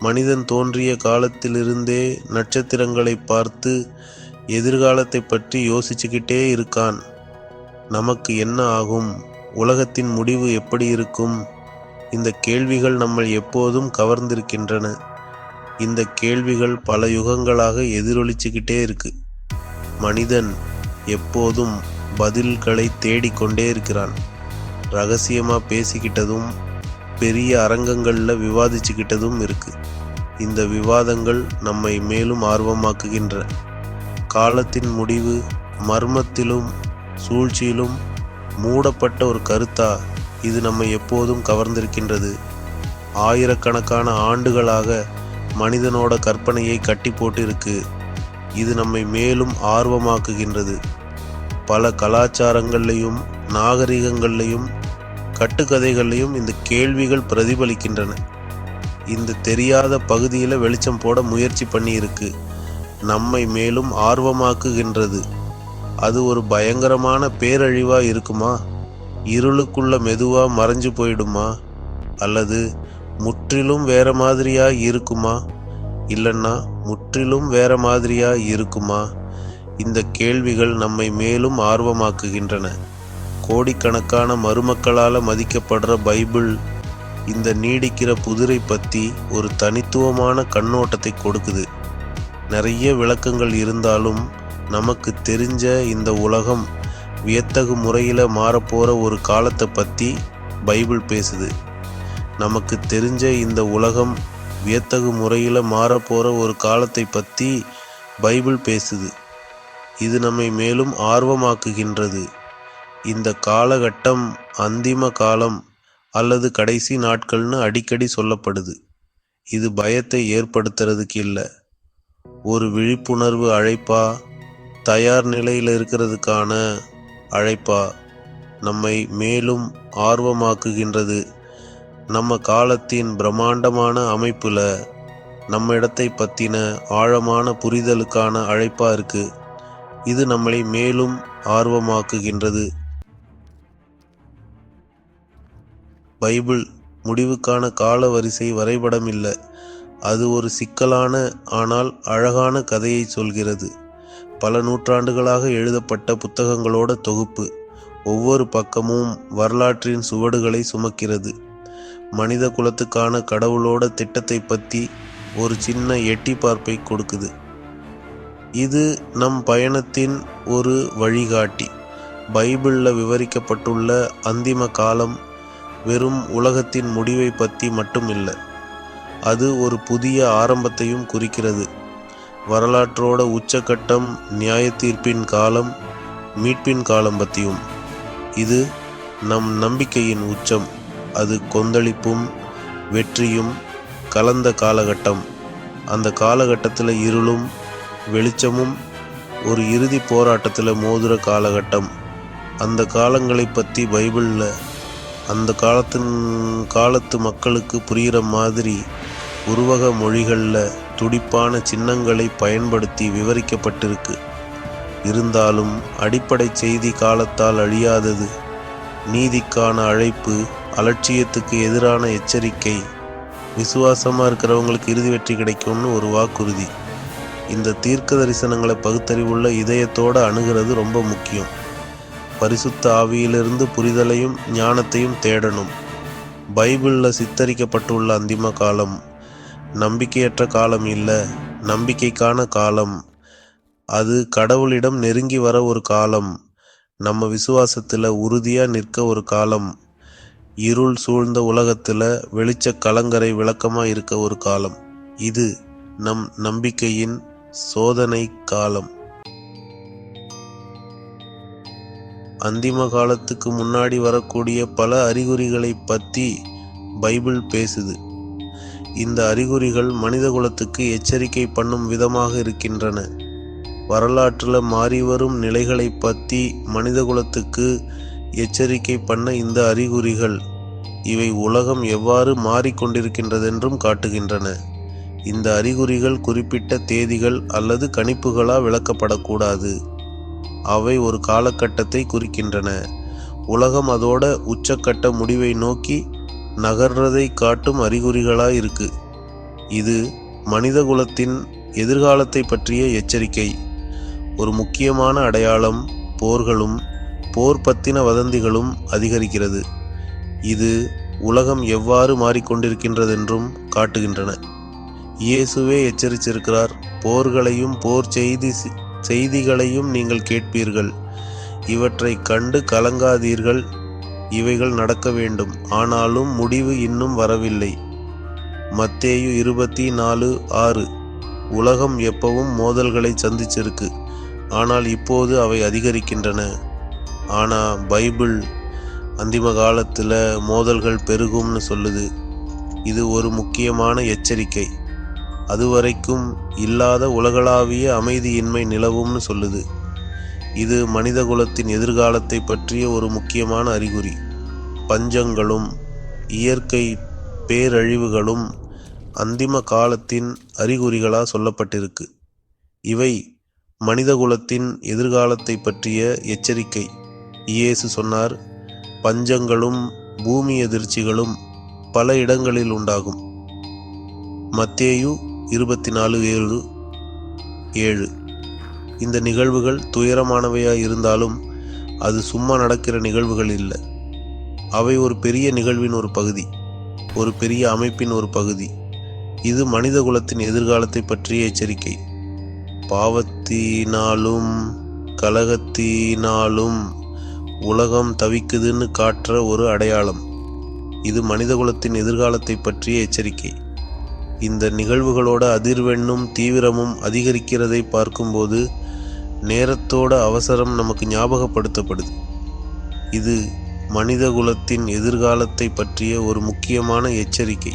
மனிதன் தோன்றிய காலத்திலிருந்தே நட்சத்திரங்களை பார்த்து எதிர்காலத்தை பற்றி யோசிச்சுக்கிட்டே இருக்கான். நமக்கு என்ன ஆகும்? உலகத்தின் முடிவு எப்படி இருக்கும்? இந்த கேள்விகள் நம்மை எப்போதும் கவர்ந்திருக்கின்றன. இந்த கேள்விகள் பல யுகங்களாக எதிரொலிச்சுக்கிட்டே இருக்கு. மனிதன் எப்போதும் பதில்களை தேடிக்கொண்டே இருக்கிறான். ரகசியமாக பேசிக்கிட்டதும் பெரிய அரங்கங்களில் விவாதிச்சுக்கிட்டதும் இருக்குது இந்த விவாதங்கள் நம்மை மேலும் ஆர்வமாக்குகின்ற. காலத்தின் முடிவு மர்மத்திலும் சூழ்ச்சியிலும் மூடப்பட்ட ஒரு கருத்தா இது நம்மை எப்போதும் கவர்ந்திருக்கின்றது. ஆயிரக்கணக்கான ஆண்டுகளாக மனிதனோட கற்பனையை கட்டி போட்டிருக்கு. இது நம்மை மேலும் ஆர்வமாக்குகின்றது. பல கலாச்சாரங்கள்லையும் நாகரிகங்கள்லையும் கட்டுக்கதைகள்லையும் இந்த கேள்விகள் பிரதிபலிக்கின்றன. இந்த தெரியாத பகுதியில் வெளிச்சம் போட முயற்சி பண்ணியிருக்கு. நம்மை மேலும் ஆர்வமாக்குகின்றது. அது ஒரு பயங்கரமான பேரழிவாக இருக்குமா? இருளுக்குள்ள மெதுவாக மறைஞ்சு போயிடுமா? அல்லது முற்றிலும் வேற மாதிரியா இருக்குமா? இல்லைன்னா முற்றிலும் வேற மாதிரியா இருக்குமா? இந்த கேள்விகள் நம்மை மேலும் ஆர்வமாக்குகின்றன. கோடிக்கணக்கான மருமக்களால் மதிக்கப்படுற பைபிள் இந்த நீடிக்கிற புதிரை பற்றி ஒரு தனித்துவமான கண்ணோட்டத்தை கொடுக்குது. நிறைய விளக்கங்கள் இருந்தாலும் நமக்கு தெரிஞ்ச இந்த உலகம் வியத்தகு முறையில் மாறப்போகிற ஒரு காலத்தை பற்றி பைபிள் பேசுது. நமக்கு தெரிஞ்ச இந்த உலகம் வியத்தகு முறையில் மாறப்போகிற ஒரு காலத்தை பற்றி பைபிள் பேசுது. இது நம்மை மேலும் ஆர்வமாக்குகின்றது. இந்த காலகட்டம் அந்திம காலம் அல்லது கடைசி நாட்கள்னு அடிக்கடி சொல்லப்படுது. இது பயத்தை ஏற்படுத்துறதுக்கு இல்லை. ஒரு விழிப்புணர்வு அழைப்பா தயார் நிலையில் இருக்கிறதுக்கான அழைப்பா நம்மை மேலும் ஆர்வமாக்குகின்றது. நம்ம காலத்தின் பிரம்மாண்டமான அமைப்பில் நம்ம இடத்தை பற்றின ஆழமான புரிதலுக்கான அழைப்பாக இருக்குது இது நம்மளை மேலும் ஆர்வமாக்குகின்றது. பைபிள் முடிவுக்கான கால வரிசை வரைபடம் இல்லை அது ஒரு சிக்கலான ஆனால் அழகான கதையை சொல்கிறது. பல நூற்றாண்டுகளாக எழுதப்பட்ட புத்தகங்களோட தொகுப்பு ஒவ்வொரு பக்கமும் வரலாற்றின் சுவடுகளை சுமக்கிறது. மனித குலத்துக்கான கடவுளோட திட்டத்தை பற்றி ஒரு சின்ன எட்டி பார்ப்பை கொடுக்குது. இது நம் பயணத்தின் ஒரு வழிகாட்டி. பைபிளில் விவரிக்கப்பட்டுள்ள அந்திம காலம் வெறும் உலகத்தின் முடிவை பற்றி மட்டும் இல்லை அது ஒரு புதிய ஆரம்பத்தையும் குறிக்கிறது. வரலாற்றோட உச்சக்கட்டம் நியாய தீர்ப்பின் காலம் மீட்பின் காலம் பற்றியும் இது நம் நம்பிக்கையின் உச்சம் அது கொந்தளிப்பும் வெற்றியும் கலந்த காலகட்டம். அந்த காலகட்டத்தில் இருளும் வெளிச்சமும் ஒரு இறுதி போராட்டத்தில் மோதுற காலகட்டம். அந்த காலங்களை பற்றி பைபிளில் அந்த காலத்தின் காலத்து மக்களுக்கு புரிகிற மாதிரி உருவக மொழிகளில் துடிப்பான சின்னங்களை பயன்படுத்தி விவரிக்கப்பட்டிருக்கு. இருந்தாலும் அடிப்படை செய்தி காலத்தால் அழியாதது நீதிக்கான அழைப்பு அலட்சியத்துக்கு எதிரான எச்சரிக்கை விசுவாசமாக இருக்கிறவங்களுக்கு இறுதி வெற்றி கிடைக்கும்னு ஒரு வாக்குறுதி. இந்த தீர்க்க தரிசனங்களை பகுத்தறிவுள்ள இதயத்தோடு அணுகிறது ரொம்ப முக்கியம். பரிசுத்த ஆவியிலிருந்து புரிதலையும் ஞானத்தையும் தேடணும். பைபிளில் சித்தரிக்கப்பட்டுள்ள அந்திம காலம் நம்பிக்கையற்ற காலம் இல்லை நம்பிக்கைக்கான காலம். அது கடவுளிடம் நெருங்கி வர ஒரு காலம் நம்ம விசுவாசத்தில் உறுதியாக நிற்க ஒரு காலம் இருள் சூழ்ந்த உலகத்தில் வெளிச்ச கலங்கரை விளக்கமாக இருக்க ஒரு காலம். இது நம் நம்பிக்கையின் சோதனை காலம். அந்திம காலத்துக்கு முன்னாடி வரக்கூடிய பல அறிகுறிகளை பற்றி பைபிள் பேசுது. இந்த அறிகுறிகள் மனிதகுலத்துக்கு எச்சரிக்கை பண்ணும் விதமாக இருக்கின்றன. வரலாற்றில் மாறிவரும் நிலைகளை பற்றி மனிதகுலத்துக்கு எச்சரிக்கை பண்ண இந்த அறிகுறிகள் இவை உலகம் எவ்வாறு மாறிக்கொண்டிருக்கின்றதென்றும் காட்டுகின்றன. இந்த அறிகுறிகள் குறிப்பிட்ட தேதிகள் அல்லது கணிப்புகளால் விளக்கப்படக்கூடாது. அவை ஒரு காலகட்டத்தை குறிக்கின்றன. உலகம் அதோட உச்சக்கட்ட முடிவை நோக்கி நகர்றதை காட்டும் அறிகுறிகளாக இருக்கு இது மனிதகுலத்தின் எதிர்காலத்தை பற்றிய எச்சரிக்கை. ஒரு முக்கியமான அடையாளம் போர்களும் போர் பத்தின வதந்திகளும் அதிகரிக்கிறது. இது உலகம் எவ்வாறு மாறிக்கொண்டிருக்கின்றதென்றும் காட்டுகின்றன. இயேசுவே எச்சரித்திருக்கிறார் போர்களையும் போர் செய்தி செய்திகளையும் நீங்கள் கேட்பீர்கள். இவற்றை கண்டு கலங்காதீர்கள். இவைகள் நடக்க வேண்டும். ஆனாலும் முடிவு இன்னும் வரவில்லை. மத்தேயு இருபத்தி நாலு ஆறு. உலகம் எப்பவும் மோதல்களை சந்திச்சிருக்கு. ஆனால் இப்போது அவை அதிகரிக்கின்றன. ஆனால் பைபிள் அந்திம காலத்தில் மோதல்கள் பெருகும்னு சொல்லுது. இது ஒரு முக்கியமான எச்சரிக்கை. அதுவரைக்கும் இல்லாத உலகளாவிய அமைதியின்மை நிலவும்னு சொல்லுது. இது மனிதகுலத்தின் எதிர்காலத்தை பற்றிய ஒரு முக்கியமான அறிகுறி. பஞ்சங்களும் இயற்கை பேரழிவுகளும் அந்திம காலத்தின் அறிகுறிகளாக சொல்லப்பட்டிருக்கு. இவை மனிதகுலத்தின் எதிர்காலத்தை பற்றிய எச்சரிக்கை. இயேசு சொன்னார் பஞ்சங்களும் பூமி எதிர்ச்சிகளும் பல இடங்களில் உண்டாகும். மத்தேயு இருபத்தி நாலு ஏழு. ஏழு இந்த நிகழ்வுகள் துயரமானவையாக இருந்தாலும் அது சும்மா நடக்கிற நிகழ்வுகள் இல்லை. அவை ஒரு பெரிய நிகழ்வின் ஒரு பகுதி ஒரு பெரிய அமைப்பின் ஒரு பகுதி. இது மனித குலத்தின் எதிர்காலத்தை பற்றிய எச்சரிக்கை. பாவத்தினாலும் கலகத்தினாலும் உலகம் தவிக்குதுன்னு காட்டுற ஒரு அடையாளம். இது மனிதகுலத்தின் எதிர்காலத்தை பற்றிய எச்சரிக்கை. இந்த நிகழ்வுகளோட அதிர்வெண்ணும் தீவிரமும் அதிகரிக்கிறதை பார்க்கும்போது நேரத்தோட அவசரம் நமக்கு ஞாபகப்படுத்தப்படுது. இது மனிதகுலத்தின் எதிர்காலத்தை பற்றிய ஒரு முக்கியமான எச்சரிக்கை.